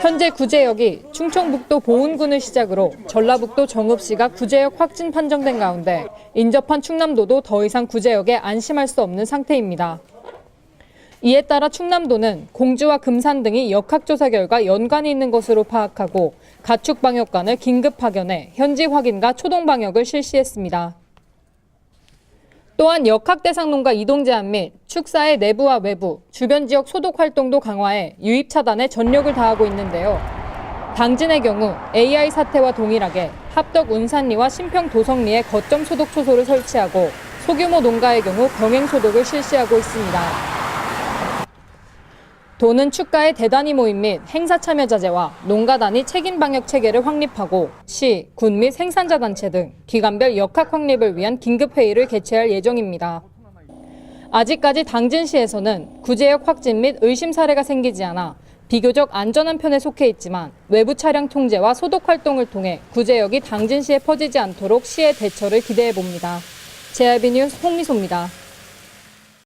현재 구제역이 충청북도 보은군을 시작으로 전라북도 정읍시가 구제역 확진 판정된 가운데 인접한 충남도도 더 이상 구제역에 안심할 수 없는 상태입니다. 이에 따라 충남도는 공주와 금산 등이 역학조사 결과 연관이 있는 것으로 파악하고 가축 방역관을 긴급 파견해 현지 확인과 초동 방역을 실시했습니다. 또한 역학 대상 농가 이동 제한 및 축사의 내부와 외부, 주변 지역 소독 활동도 강화해 유입 차단에 전력을 다하고 있는데요. 당진의 경우 AI 사태와 동일하게 합덕 운산리와 신평 도성리에 거점 소독 초소를 설치하고 소규모 농가의 경우 병행 소독을 실시하고 있습니다. 도는 축가의 대단위 모임 및 행사 참여 자제와 농가 단위 책임 방역 체계를 확립하고 시, 군 및 생산자 단체 등 기관별 역학 확립을 위한 긴급 회의를 개최할 예정입니다. 아직까지 당진시에서는 구제역 확진 및 의심 사례가 생기지 않아 비교적 안전한 편에 속해 있지만 외부 차량 통제와 소독 활동을 통해 구제역이 당진시에 퍼지지 않도록 시의 대처를 기대해 봅니다. JRB 뉴스 홍미소입니다.